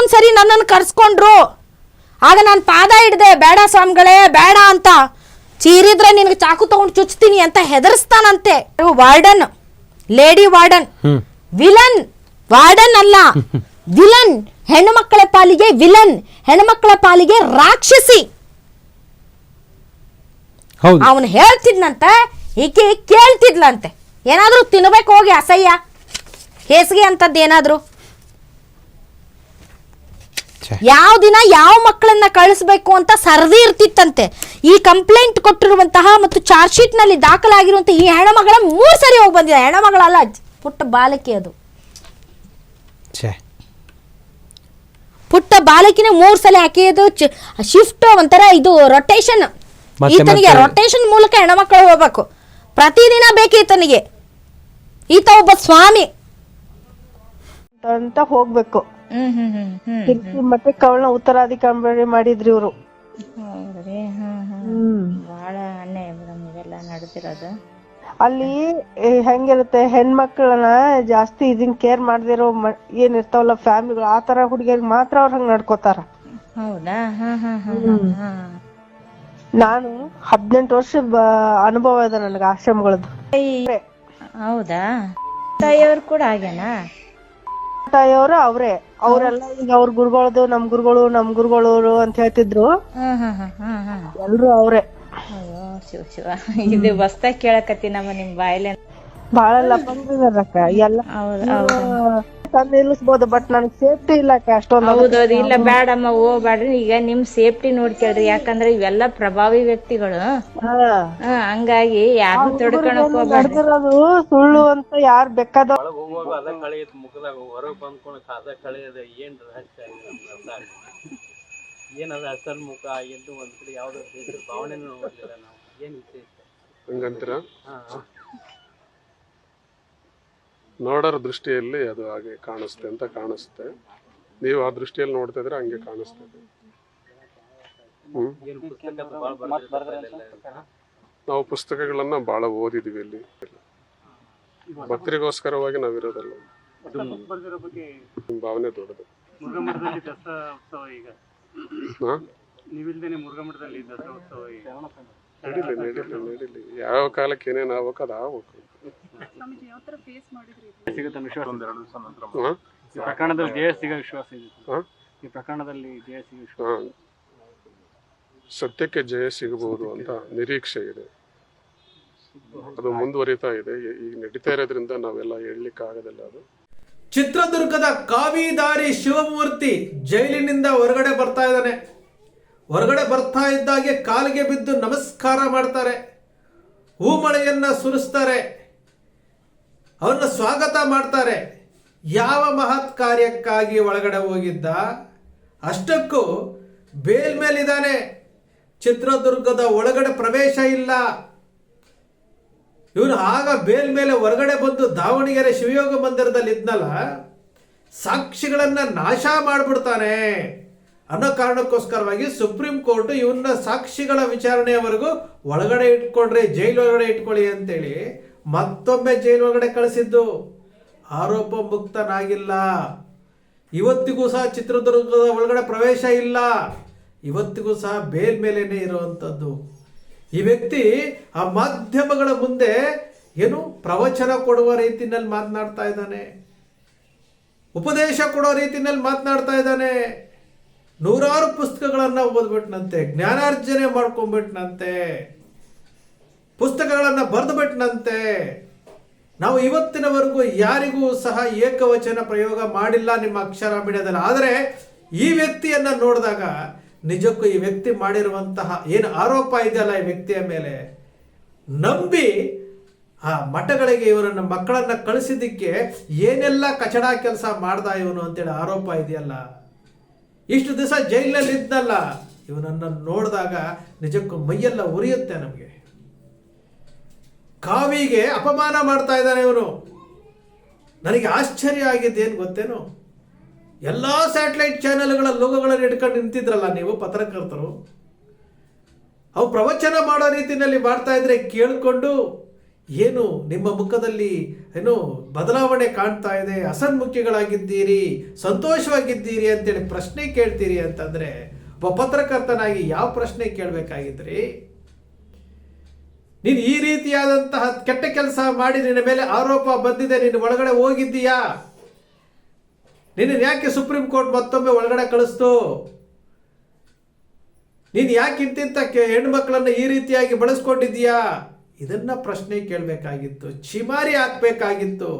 ಇನ್ನೊಂದ್ಸರಿ ನನ್ನನ್ನು ಕರ್ಸ್ಕೊಂಡ್ರು. ಆಗ ನಾನು ಪಾದ ಹಿಡ್ದೆ ಬೇಡ ಸ್ವಾಮಿಗಳೇ ಬೇಡ ಅಂತ. ಚೀರಿದ್ರೆ ನಿನಗೆ ಚಾಕು ತಗೊಂಡು ಚುಚ್ತೀನಿ ಅಂತ ಹೆದರ್ಸ್ತಾನಂತೆ. Warden lady warden villain warden ಅಲ್ಲ ವಿಲನ್ ಹೆಣ್ಣುಮಕ್ಕಳ ಪಾಲಿಗೆ ವಿಲನ್ ಹೆಣ್ಣುಮಕ್ಕಳ ಪಾಲಿಗೆ ರಾಕ್ಷಸಿ. ಅವನು ಹೇಳ್ತಿದ್ನಂತೆ ಈಕೆ ಕೇಳ್ತಿದ್ಲಂತೆ. ಏನಾದ್ರೂ ತಿನ್ಬೇಕು ಹೋಗಿ ಅಸಹ್ಯ. ಹೇಸಿಗೆ ಅಂತದ್ದು ಏನಾದ್ರು. ಯಾವ ದಿನ ಯಾವ ಮಕ್ಕಳನ್ನ ಕಳಿಸ್ಬೇಕು ಅಂತ ಸರದಿ ಇರ್ತಿತ್ತಂತೆ. ಈ ಕಂಪ್ಲೇಂಟ್ ಕೊಟ್ಟಿರುವಂತಹ ಮತ್ತು ಚಾರ್ಜ್ ಶೀಟ್ನಲ್ಲಿ ದಾಖಲಾಗಿರುವಂತಹ ಈ ಹೆಣಮಗಳ ಮೂರ್ ಸರಿ ಹೋಗಿ ಬಂದಿದೆ. ಹೆಣಮಗಳಲ್ಲ ಪುಟ್ಟ ಬಾಲಕಿ ಅದು. ಛೇ. ಪುಟ್ಟ ಬಾಲಕಿನ ಮೂರ್ ಸಲ ಹಾಕಿದ್ದು ಶಿಫ್ಟ್ ಒಂಥರ ಇದು ರೊಟೇಷನ್ ಮತ್ತೆ ಈತನಿಗೆ ಮತ್ತೆ- ರೊಟೇಷನ್ ಮೂಲಕ ಹೆಣ್ಮಕ್ಳು ಹೋಗ್ಬೇಕು. ಪ್ರತಿದಿನ ಬೇಕು ಈತನಿಗೆ. ಈತ ಒಬ್ಬ ಸ್ವಾಮಿ. ಅಂತ ಹೋಗ್ಬೇಕು. ಕಿರ್ಕಿ ಮತ್ತೆ ಕವಳ ಉತ್ತರಾಧಿಕಾರಿ ಮಾಡಿದ್ರಿ ಇವ್ರು. ಹೌದ್ರಿ ಹ್ಮ್ ಹ್ಮ್. ಹ್ಮ್. ಬಾಳ ಅನ್ಯಾಯ ಮೇಡಮ್ ಇವೆಲ್ಲ ನಡೆದಿರೋದು. ಅಲ್ಲಿ ಹೆಂಗಿರುತ್ತೆ ಹೆಣ್ಮಕ್ಳನ್ನ ಜಾಸ್ತಿ ಇದನ್ ಕೇರ್ ಮಾಡದಿರೋ ಏನಿರ್ತಾವಲ್ಲ ಫ್ಯಾಮಿಲಿಗಳು ಆ ತರ ಹುಡುಗಿಯರ್ಗ್ ಮಾತ್ರ ಅವ್ರ ಹಂಗ್ ನಡ್ಕೋತಾರ. ಹೌದಾ? ನಾನು ಹದಿನೆಂಟು ವರ್ಷ ಅನುಭವ ಇದೆ ನನಗೆ ಆಶ್ರಮಗಳದ್ದು ಹೌದಾ? ತಾಯಿಯವ್ರು ಕೂಡ ಹಾಗೇನಾ? ತಾಯಿಯವರು ಅವ್ರೇ. ಅವರೆಲ್ಲ ಈಗ ಅವ್ರ ಗುರುಗಳದು ನಮ್ ಗುರುಗಳು ನಮ್ ಗುರುಗಳು ಅಂತ ಹೇಳ್ತಿದ್ರು. ಎಲ್ರು ಅವ್ರೇ. ಅಯ್ಯೋ ಶಿವ ಶಿವ. ಇದು ಹೊಸ್ದಾಗ್ ಕೇಳಕತ್ತಿ ನಮ್ಮ ನಿಮ್ ಬಾಯ್ಲೆ ಬಾಳ ಲಪಂಗಿದಾರಕ್ಕ ಎಲ್ಲ ತಂದು ನಿಲ್ಲಿಸ್ಬೋದು ಬಟ್ ನನಗೆ ಸೇಫ್ಟಿ ಇಲ್ಲ ಅಕ್ಕ ಅಷ್ಟೊಂದು ಹೌದೌದು ಇಲ್ಲ ಬೇಡಮ್ಮ ಹೋಗ್ಬೇಡ್ರಿ. ಈಗ ನಿಮ್ ಸೇಫ್ಟಿ ನೋಡ್ಕೇಳ್ರಿ ಯಾಕಂದ್ರೆ ಇವೆಲ್ಲ ಪ್ರಭಾವಿ ವ್ಯಕ್ತಿಗಳು. ಹಾ. ಹಂಗಾಗಿ ಯಾರು ತೊಡ್ಕೊಳಕ್ ಹೋಗ್ಬೇಡ್ರಿ. ನಡೆದಿರೋದು? ಸುಳ್ಳು ಅಂತ ಯಾರ್ ಬೇಕಾದ ಒಳಗ್ ಹೋಗುವಾಗ ಅದ ಕಳೆ ಐತ್ ಮುಖದಾಗ ಹೊರಗ್ ಬಂದ್ಕೊಳಕ್ ಅದ ಕಳೆ ಅದ ಏನ್ ರಹಸ್ಯ ಏನದ ಅಸಲ್ ಮುಖ ಎಂದು ಒಂದ್ ಕಡೆ ಯಾವ್ದೋ ಬೇಸರ ಭಾವನೆನೂ ನೋಡ್ಲಿಲ್ಲ ನಾವು. ಏನ್ ವಿಶೇಷ? ಹಂಗಂತೀರ? ಹಾ. ನೋಡೋರ ದೃಷ್ಟಿಯಲ್ಲಿ ಅದು ಹಾಗೆ ಕಾಣಿಸುತ್ತೆ ಅಂತ ಕಾಣಿಸುತ್ತೆ. ನೀವು ಆ ದೃಷ್ಟಿಯಲ್ಲಿ ನೋಡ್ತಾ ಇದ್ರೆ ಹಂಗೆ ಕಾಣಿಸ್ತದೆ ನಾವು ಪುಸ್ತಕಗಳನ್ನ ಬಹಳ ಓದಿದೀವಿ ಇಲ್ಲಿ. ಭಕ್ತರಿಗೋಸ್ಕರವಾಗಿ ನಾವಿರೋದಲ್ಲ ಭಾವನೆ ದೊಡ್ಡದು. ನಡೀಲಿ ನಡೀಲಿ ನಡೀಲಿ. ಯಾವ ಕಾಲಕ್ಕೆ ಏನೇನು ಆಗ್ಬೇಕು ಅದು ಆಗ್ಬೇಕು. ಈ ಪ್ರಕರಣದಲ್ಲಿ ಜಯ ಸಿಗೋ ವಿಶ್ವಾಸ ಇದೆ. ಹಾ? ಈ ಪ್ರಕರಣದಲ್ಲಿ ಜಯ ಸಿಗೋ ವಿಶ್ವಾಸ ಹಾ. ಸತ್ಯಕ್ಕೆ ಜಯ ಸಿಗಬಹುದು ಅಂತ ನಿರೀಕ್ಷೆ ಇದೆ. ಅದು ಮುಂದುವರಿತಾ ಇದೆ. ಈ- ಈಗ ನಡೀತಾ ಇರೋದ್ರಿಂದ ನಾವೆಲ್ಲ ಹೇಳಲಿಕ್ಕೆ ಆಗೋದಿಲ್ಲ ಅದು. ಚಿತ್ರದುರ್ಗದ ಕಾವಿದಾರಿ ಶಿವಮೂರ್ತಿ ಜೈಲಿನಿಂದ ಹೊರಗಡೆ ಬರ್ತಾ ಇದ್ದಾನೆ. ಹೊರಗಡೆ ಬರ್ತಾ ಇದ್ದಾಗೆ ಕಾಲಿಗೆ ಬಿದ್ದು ನಮಸ್ಕಾರ ಮಾಡ್ತಾರೆ. ಹೂಮಳೆಯನ್ನ ಸುರಿಸ್ತಾರೆ. ಅವನ್ನ ಸ್ವಾಗತ ಮಾಡ್ತಾರೆ. ಯಾವ ಮಹತ್ ಕಾರ್ಯಕ್ಕಾಗಿ ಒಳಗಡೆ ಹೋಗಿದ್ದ? ಅಷ್ಟಕ್ಕೂ ಬೇಲ್ ಮೇಲಿದ್ದಾನೆ. ಚಿತ್ರದುರ್ಗದ ಒಳಗಡೆ ಪ್ರವೇಶ ಇಲ್ಲ. ಇವನು ಆಗ ಬೇಲ್ ಮೇಲೆ ಹೊರಗಡೆ ಬಂದು ದಾವಣಗೆರೆ ಶಿವಯೋಗ ಮಂದಿರದಲ್ಲಿ ಇದ್ನಲ್ಲ, ಸಾಕ್ಷಿಗಳನ್ನ ನಾಶ ಮಾಡಿಬಿಡ್ತಾನೆ ಅನ್ನೋ ಕಾರಣಕ್ಕೋಸ್ಕರವಾಗಿ ಸುಪ್ರೀಂ ಕೋರ್ಟ್ ಇವನ್ನ ಸಾಕ್ಷಿಗಳ ವಿಚಾರಣೆಯವರೆಗೂ ಒಳಗಡೆ ಇಟ್ಕೊಳ್ರಿ ಜೈಲು ಒಳಗಡೆ ಇಟ್ಕೊಳ್ಳಿ ಅಂತೇಳಿ ಮತ್ತೊಮ್ಮೆ ಜೈಲು ಒಳಗಡೆ ಕಳಿಸಿದ್ದು. ಆರೋಪ ಮುಕ್ತನಾಗಿಲ್ಲ. ಇವತ್ತಿಗೂ ಸಹ ಚಿತ್ರದುರ್ಗದ ಒಳಗಡೆ ಪ್ರವೇಶ ಇಲ್ಲ. ಇವತ್ತಿಗೂ ಸಹ ಬೇಲ್ ಮೇಲೇನೆ ಇರುವಂಥದ್ದು ಈ ವ್ಯಕ್ತಿ ಆ ಮಾಧ್ಯಮಗಳ ಮುಂದೆ ಏನು ಪ್ರವಚನ ಕೊಡುವ ರೀತಿನಲ್ಲಿ ಮಾತನಾಡ್ತಾ ಇದ್ದಾನೆ. ಉಪದೇಶ ಕೊಡೋ ರೀತಿನಲ್ಲಿ ಮಾತನಾಡ್ತಾ ಇದ್ದಾನೆ. ನೂರಾರು ಪುಸ್ತಕಗಳನ್ನು ಓದ್ಬಿಟ್ನಂತೆ, ಜ್ಞಾನಾರ್ಜನೆ ಮಾಡ್ಕೊಂಡ್ಬಿಟ್ನಂತೆ. ಪುಸ್ತಕಗಳನ್ನ ಬರೆದುಬಿಟ್ನಂತೆ. ನಾವು ಇವತ್ತಿನವರೆಗೂ ಯಾರಿಗೂ ಸಹ ಏಕವಚನ ಪ್ರಯೋಗ ಮಾಡಿಲ್ಲ ನಿಮ್ಮ ಅಕ್ಷರ ಬಿಡೋದಲ್ಲ ಆದರೆ ಈ ವ್ಯಕ್ತಿಯನ್ನ ನೋಡಿದಾಗ ನಿಜಕ್ಕೂ ಈ ವ್ಯಕ್ತಿ ಮಾಡಿರುವಂತಹ ಏನು ಆರೋಪ ಇದೆಯಲ್ಲ ಈ ವ್ಯಕ್ತಿಯ ಮೇಲೆ? ನಂಬಿ ಆ ಮಠಗಳಿಗೆ ಇವರನ್ನ ಮಕ್ಕಳನ್ನ ಕಳಿಸಿದ್ದಕ್ಕೆ ಏನೆಲ್ಲ ಕಚಡ ಕೆಲಸ ಮಾಡ್ದ ಇವನು ಅಂತೇಳಿ ಆರೋಪ ಇದೆಯಲ್ಲ? ಇಷ್ಟು ದಿವಸ ಜೈಲಲ್ಲಿ ಇದ್ದಲ್ಲ ಇವನನ್ನ ನೋಡಿದಾಗ ನಿಜಕ್ಕೂ ಮೈಯೆಲ್ಲ ಉರಿಯುತ್ತೆ ನಮಗೆ. ಕಾವಿಗೆ ಅಪಮಾನ ಮಾಡ್ತಾ ಇದ್ದಾನೆ ಇವನು. ನನಗೆ ಆಶ್ಚರ್ಯ ಆಗಿದ್ದೇನು ಗೊತ್ತೇನು? ಎಲ್ಲ ಸ್ಯಾಟಲೈಟ್ ಚಾನೆಲ್ಗಳ ಲೋಗಗಳನ್ನು ಇಟ್ಕೊಂಡು ನಿಂತಿದ್ರಲ್ಲ ನೀವು ಪತ್ರಕರ್ತರು? ಅವು ಪ್ರವಚನ ಮಾಡೋ ರೀತಿಯಲ್ಲಿ ಮಾಡ್ತಾ ಇದ್ರೆ ಕೇಳಿಕೊಂಡು ಏನು ನಿಮ್ಮ ಮುಖದಲ್ಲಿ ಏನು ಬದಲಾವಣೆ ಕಾಣ್ತಾ ಇದೆ, ಅಸನ್ಮುಖಿಗಳಾಗಿದ್ದೀರಿ, ಸಂತೋಷವಾಗಿದ್ದೀರಿ ಅಂತೇಳಿ ಪ್ರಶ್ನೆ ಕೇಳ್ತೀರಿ ಅಂತಂದ್ರೆ ಒಬ್ಬ ಪತ್ರಕರ್ತನಾಗಿ ಯಾವ ಪ್ರಶ್ನೆ ಕೇಳಬೇಕಾಗಿದ್ರಿ? ನೀನು ಈ ರೀತಿಯಾದಂತಹ ಕೆಟ್ಟ ಕೆಲಸ ಮಾಡಿ ನಿನ್ನ ಮೇಲೆ ಆರೋಪ ಬಂದಿದೆ, ನೀನು ಒಳಗಡೆ ಹೋಗಿದ್ದೀಯಾ? ನಿನ್ನ ಯಾಕೆ ಸುಪ್ರೀಂ ಕೋರ್ಟ್ ಮತ್ತೊಮ್ಮೆ ಒಳಗಡೆ ಕಳಿಸ್ತು? ನೀನು ಯಾಕೆ ಇಂತಿಂತ ಹೆಣ್ಮಕ್ಳನ್ನ ಈ ರೀತಿಯಾಗಿ ಬಳಸ್ಕೊಂಡಿದ್ದೀಯಾ? ಇದನ್ನ ಪ್ರಶ್ನೆ ಕೇಳಬೇಕಾಗಿತ್ತು ಚಿಮಾರಿ ಹಾಕ್ಬೇಕಾಗಿತ್ತು.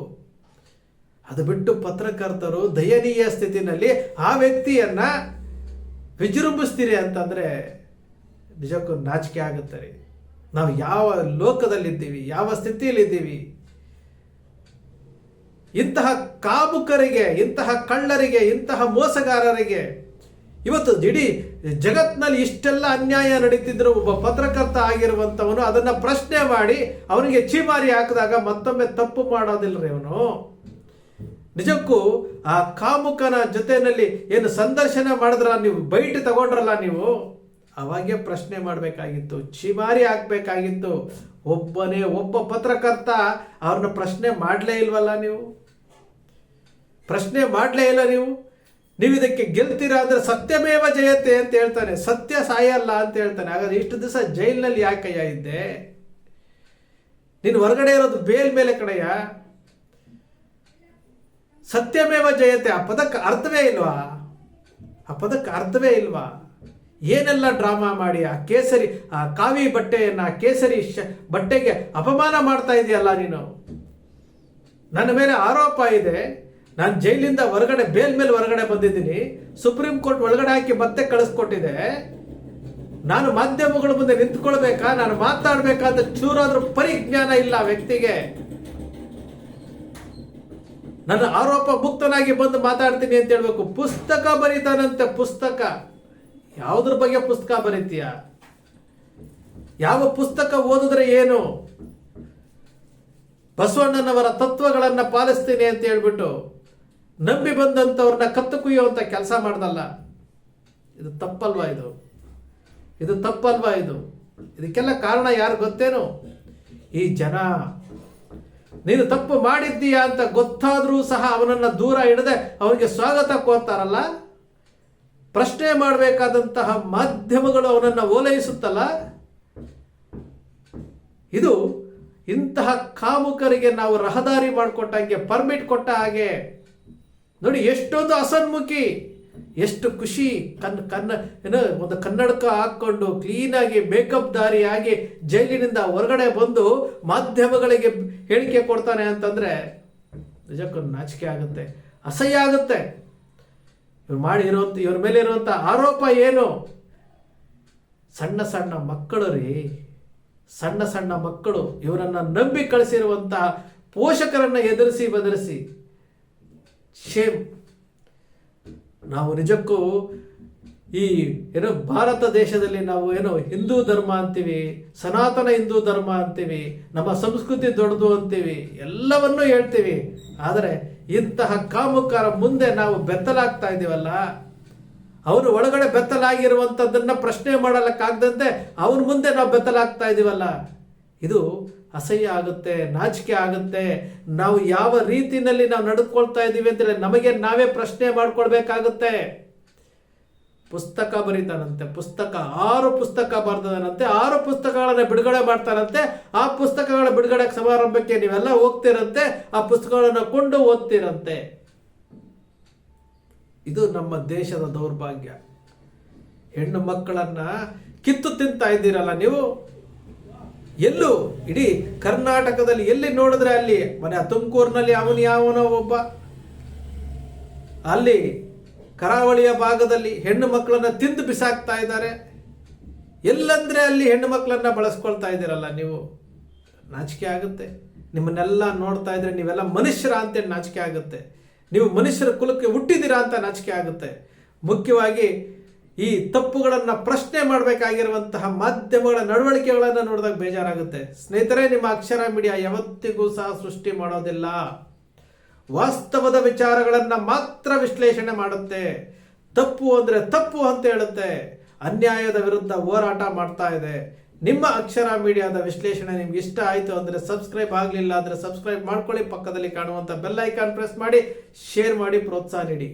ಅದು ಬಿಟ್ಟು ಪತ್ರಕರ್ತರು ದಯನೀಯ ಸ್ಥಿತಿನಲ್ಲಿ ಆ ವ್ಯಕ್ತಿಯನ್ನ ವಿಜೃಂಭಿಸ್ತೀರಿ ಅಂತಂದ್ರೆ ನಿಜಕ್ಕೂ ನಾಚಿಕೆ ಆಗುತ್ತೆ ರೀ. ನಾವು ಯಾವ ಲೋಕದಲ್ಲಿದ್ದೀವಿ, ಯಾವ ಸ್ಥಿತಿಯಲ್ಲಿದ್ದೀವಿ? ಇಂತಹ ಕಾಮುಕರಿಗೆ ಇಂತಹ ಕಳ್ಳರಿಗೆ, ಇಂತಹ ಮೋಸಗಾರರಿಗೆ ಇವತ್ತು ಇಡೀ ಜಗತ್ನಲ್ಲಿ ಇಷ್ಟೆಲ್ಲ ಅನ್ಯಾಯ ನಡೀತಿದ್ರು, ಒಬ್ಬ ಪತ್ರಕರ್ತ ಆಗಿರುವಂತವನು ಅದನ್ನ ಪ್ರಶ್ನೆ ಮಾಡಿ ಅವನಿಗೆ ಚೀಮಾರಿ ಹಾಕಿದಾಗ ಮತ್ತೊಮ್ಮೆ ತಪ್ಪು ಮಾಡೋದಿಲ್ಲರಿ ಅವನು. ನಿಜಕ್ಕೂ ಆ ಕಾಮುಕನ ಜೊತೆಯಲ್ಲಿ ಏನು ಸಂದರ್ಶನ ಮಾಡಿದ್ರ ನೀವು? ಬೈಟ್ ತಗೊಂಡ್ರಲ್ಲ ನೀವು? ಅವಾಗೇ ಪ್ರಶ್ನೆ ಮಾಡಬೇಕಾಗಿತ್ತು ಚಿಮಾರಿ ಆಗಬೇಕಾಗಿತ್ತು. ಒಬ್ಬನೇ ಒಬ್ಬ ಪತ್ರಕರ್ತ ಅವ್ರನ್ನ ಪ್ರಶ್ನೆ ಮಾಡಲೇ ಇಲ್ವಲ್ಲ ನೀವು? ಪ್ರಶ್ನೆ ಮಾಡಲೇ ಇಲ್ಲ ನೀವು? ನೀವು ಇದಕ್ಕೆ ಗೆಲ್ತೀರಾ ಅಂದರೆ ಸತ್ಯಮೇವ ಜಯತೆ ಅಂತ ಹೇಳ್ತಾನೆ. ಸತ್ಯ ಸಾಯಲ್ಲ ಅಂತ ಹೇಳ್ತಾನೆ. ಹಾಗಾದ್ರೆ ಇಷ್ಟು ದಿವಸ ಜೈಲಿನಲ್ಲಿ ಯಾಕಯ್ಯ ಇದ್ದೆ? ನೀನು ಹೊರಗಡೆ ಇರೋದು ಬೇಲ್ ಮೇಲೆ ಕಡೆಯ ಸತ್ಯಮೇವ ಜಯತೆ, ಆ ಪದಕ್ಕೆ ಅರ್ಥವೇ ಇಲ್ವಾ? ಆ ಪದಕ್ಕೆ ಅರ್ಥವೇ ಇಲ್ವಾ? ಏನೆಲ್ಲ ಡ್ರಾಮಾ ಮಾಡಿ, ಆ ಕೇಸರಿ, ಆ ಕಾವಿ ಬಟ್ಟೆಯನ್ನ ಆ ಕೇಸರಿ ಶ, ಬಟ್ಟೆಗೆ ಅಪಮಾನ ಮಾಡ್ತಾ ಇದೆಯಲ್ಲ ನೀನು? ನನ್ನ ಮೇಲೆ ಆರೋಪ ಇದೆ. ನಾನು ಜೈಲಿಂದ ಹೊರಗಡೆ, ಬೇಲ್ ಮೇಲೆ ಹೊರಗಡೆ ಬಂದಿದ್ದೀನಿ. ಸುಪ್ರೀಂ ಕೋರ್ಟ್ ಒಳಗಡೆ ಹಾಕಿ ಮತ್ತೆ ಕಳಿಸ್ಕೊಟ್ಟಿದೆ. ನಾನು ಮಾಧ್ಯಮಗಳ ಮುಂದೆ ನಿಂತ್ಕೊಳ್ಬೇಕಾ? ನಾನು ಮಾತಾಡ್ಬೇಕಾದ ಚೂರಾದ್ರೂ ಪರಿಜ್ಞಾನ ಇಲ್ಲ ವ್ಯಕ್ತಿಗೆ. ನನ್ನ ಆರೋಪ ಮುಕ್ತನಾಗಿ ಬಂದು ಮಾತಾಡ್ತೀನಿ ಅಂತ ಹೇಳ್ಬೇಕು. ಪುಸ್ತಕ ಬರೀತಾನಂತೆ, ಪುಸ್ತಕ. ಯಾವುದ್ರ ಬಗ್ಗೆ ಪುಸ್ತಕ ಬರೀತೀಯ? ಯಾವ ಪುಸ್ತಕ ಓದಿದ್ರೆ ಏನು? ಬಸವಣ್ಣನವರ ತತ್ವಗಳನ್ನು ಪಾಲಿಸ್ತೀನಿ ಅಂತ ಹೇಳ್ಬಿಟ್ಟು ನಂಬಿ ಬಂದಂಥವ್ರನ್ನ ಕತ್ತು ಕುಯ್ಯುವಂತ ಕೆಲಸ ಮಾಡ್ದಲ್ಲ. ಇದು ತಪ್ಪಲ್ವಾ ಇದು? ಇದು ತಪ್ಪಲ್ವಾ ಇದು? ಇದಕ್ಕೆಲ್ಲ ಕಾರಣ ಯಾರು ಗೊತ್ತೇನು? ಈ ಜನ. ನೀನು ತಪ್ಪು ಮಾಡಿದ್ದೀಯಾ ಅಂತ ಗೊತ್ತಾದರೂ ಸಹ ಅವನನ್ನ ದೂರ ಹಿಡದೆ ಅವನಿಗೆ ಸ್ವಾಗತ ಕೋರ್ತಾರಲ್ಲ? ಪ್ರಶ್ನೆ ಮಾಡಬೇಕಾದಂತಹ ಮಾಧ್ಯಮಗಳು ಅವನನ್ನು ಓಲೈಸುತ್ತಲ್ಲ? ಇದು ಇಂತಹ ಕಾಮುಕರಿಗೆ ನಾವು ರಹದಾರಿ ಮಾಡಿಕೊಟ್ಟ ಹಾಗೆ ಪರ್ಮಿಟ್ ಕೊಟ್ಟ ಹಾಗೆ. ನೋಡಿ, ಎಷ್ಟೊಂದು ಅಸನ್ಮುಖಿ, ಎಷ್ಟು ಖುಷಿ. ಕನ್ ಕನ್ನ ಏನು, ಒಂದು ಕನ್ನಡಕ ಹಾಕ್ಕೊಂಡು ಕ್ಲೀನಾಗಿ ಮೇಕಪ್ ದಾರಿಯಾಗಿ ಜೈಲಿನಿಂದ ಹೊರಗಡೆ ಬಂದು ಮಾಧ್ಯಮಗಳಿಗೆ ಹೇಳಿಕೆ ಕೊಡ್ತಾನೆ ಅಂತಂದ್ರೆ ನಿಜಕ್ಕೂ ನಾಚಿಕೆ ಆಗುತ್ತೆ, ಅಸಹ್ಯ ಆಗುತ್ತೆ. ಇವ್ರು ಮಾಡಿ ಇರುವಂತ ಇವ್ರ ಮೇಲೆ ಇರುವಂತ ಆರೋಪ ಏನು? ಸಣ್ಣ ಸಣ್ಣ ಮಕ್ಕಳು ರೀ. ಸಣ್ಣ ಸಣ್ಣ ಮಕ್ಕಳು ಇವರನ್ನ ನಂಬಿ ಕಳಿಸಿರುವಂತಹ ಪೋಷಕರನ್ನ ಎದುರಿಸಿ ಬದರಿಸಿ. ಶೇಮ್ ನಾವು ನಿಜಕ್ಕೂ ಈ ಏನೋ ಭಾರತ ದೇಶದಲ್ಲಿ ನಾವು ಏನು ಹಿಂದೂ ಧರ್ಮ ಅಂತೀವಿ, ಸನಾತನ ಹಿಂದೂ ಧರ್ಮ ಅಂತೀವಿ, ನಮ್ಮ ಸಂಸ್ಕೃತಿ ದೊಡ್ಡದು ಅಂತೀವಿ, ಎಲ್ಲವನ್ನೂ ಹೇಳ್ತೀವಿ. ಆದರೆ ಇಂತಹ ಕಾಮುಕರ ಮುಂದೆ ನಾವು ಬೆತ್ತಲಾಗ್ತಾ ಇದ್ದೀವಲ್ಲ ಅವನು ಒಳಗಡೆ ಬೆತ್ತಲಾಗಿರುವಂಥದ್ದನ್ನ ಪ್ರಶ್ನೆ ಮಾಡಲಕ್ಕಾಗದಂತೆ ಅವನ ಮುಂದೆ ನಾವು ಬೆತ್ತಲಾಗ್ತಾ ಇದ್ದೀವಲ್ಲ. ಇದು ಅಸಹ್ಯ ಆಗುತ್ತೆ, ನಾಚಿಕೆ ಆಗುತ್ತೆ. ನಾವು ಯಾವ ರೀತಿಯಲ್ಲಿ ನಾವು ನಡ್ಕೊಳ್ತಾ ಇದ್ದೀವಿ ಅಂತೇಳಿ ನಮಗೆ ನಾವೇ ಪ್ರಶ್ನೆ ಮಾಡ್ಕೊಳ್ಬೇಕಾಗುತ್ತೆ. ಪುಸ್ತಕ ಬರೀತಾನಂತೆ, ಪುಸ್ತಕ. ಆರು ಪುಸ್ತಕ ಬರ್ತದನಂತೆ ಆರು ಪುಸ್ತಕಗಳನ್ನು ಬಿಡುಗಡೆ ಮಾಡ್ತಾರಂತೆ ಆ ಪುಸ್ತಕಗಳ ಬಿಡುಗಡೆ ಸಮಾರಂಭಕ್ಕೆ ನೀವೆಲ್ಲ ಹೋಗ್ತಿರಂತೆ, ಆ ಪುಸ್ತಕಗಳನ್ನು ಕೊಂಡು ಓದ್ತಿರಂತೆ. ಇದು ನಮ್ಮ ದೇಶದ ದೌರ್ಭಾಗ್ಯ. ಹೆಣ್ಣು ಮಕ್ಕಳನ್ನ ಕಿತ್ತು ತಿಂತಾ ಇದ್ದೀರಲ್ಲ ನೀವು? ಎಲ್ಲೂ, ಇಡೀ ಕರ್ನಾಟಕದಲ್ಲಿ ಎಲ್ಲಿ ನೋಡಿದ್ರೆ ಅಲ್ಲಿ, ಮನೆ ತುಮಕೂರಿನಲ್ಲಿ ಅವನು ಯಾವನೋ ಒಬ್ಬ. ಅಲ್ಲಿ ಕರಾವಳಿಯ ಭಾಗದಲ್ಲಿ ಹೆಣ್ಣು ಮಕ್ಕಳನ್ನ ತಿಂದು ಬಿಸಾಕ್ತಾ ಇದ್ದಾರೆ. ಎಲ್ಲಂದ್ರೆ ಅಲ್ಲಿ ಹೆಣ್ಣು ಮಕ್ಕಳನ್ನ ಬಳಸ್ಕೊಳ್ತಾ ಇದ್ದೀರಲ್ಲ ನೀವು? ನಾಚಿಕೆ ಆಗುತ್ತೆ. ನಿಮ್ಮನ್ನೆಲ್ಲ ನೋಡ್ತಾ ಇದ್ರೆ ನೀವೆಲ್ಲ ಮನುಷ್ಯರ ಅಂತೇಳಿ ನಾಚಿಕೆ ಆಗುತ್ತೆ. ನೀವು ಮನುಷ್ಯರ ಕುಲಕ್ಕೆ ಹುಟ್ಟಿದ್ದೀರಾ ಅಂತ ನಾಚಿಕೆ ಆಗುತ್ತೆ. ಮುಖ್ಯವಾಗಿ ಈ ತಪ್ಪುಗಳನ್ನು ಪ್ರಶ್ನೆ ಮಾಡಬೇಕಾಗಿರುವಂತಹ ಮಾಧ್ಯಮಗಳ ನಡವಳಿಕೆಗಳನ್ನು ನೋಡಿದಾಗ ಬೇಜಾರಾಗುತ್ತೆ. ಸ್ನೇಹಿತರೆ, ನಿಮ್ಮ ಅಕ್ಷರ ಮೀಡಿಯಾ ಯಾವತ್ತಿಗೂ ಸಹ ಸೃಷ್ಟಿ ಮಾಡೋದಿಲ್ಲ. ವಾಸ್ತವದ ವಿಚಾರಗಳನ್ನು ಮಾತ್ರ ವಿಶ್ಲೇಷಣೆ ಮಾಡುತ್ತೆ. ತಪ್ಪು ಅಂದರೆ ತಪ್ಪು ಅಂತ ಹೇಳುತ್ತೆ. ಅನ್ಯಾಯದ ವಿರುದ್ಧ ಹೋರಾಟ ಮಾಡ್ತಾ ಇದೆ. ನಿಮ್ಮ ಅಕ್ಷರ ಮೀಡಿಯಾದ ವಿಶ್ಲೇಷಣೆ ನಿಮ್ಗೆ ಇಷ್ಟ ಆಯಿತು ಅಂದರೆ ಸಬ್ಸ್ಕ್ರೈಬ್ ಆಗಲಿಲ್ಲ ಅಂದರೆ ಸಬ್ಸ್ಕ್ರೈಬ್ ಮಾಡ್ಕೊಳ್ಳಿ. ಪಕ್ಕದಲ್ಲಿ ಕಾಣುವಂಥ ಬೆಲ್ ಐಕಾನ್ ಪ್ರೆಸ್ ಮಾಡಿ, ಶೇರ್ ಮಾಡಿ, ಪ್ರೋತ್ಸಾಹ ನೀಡಿ.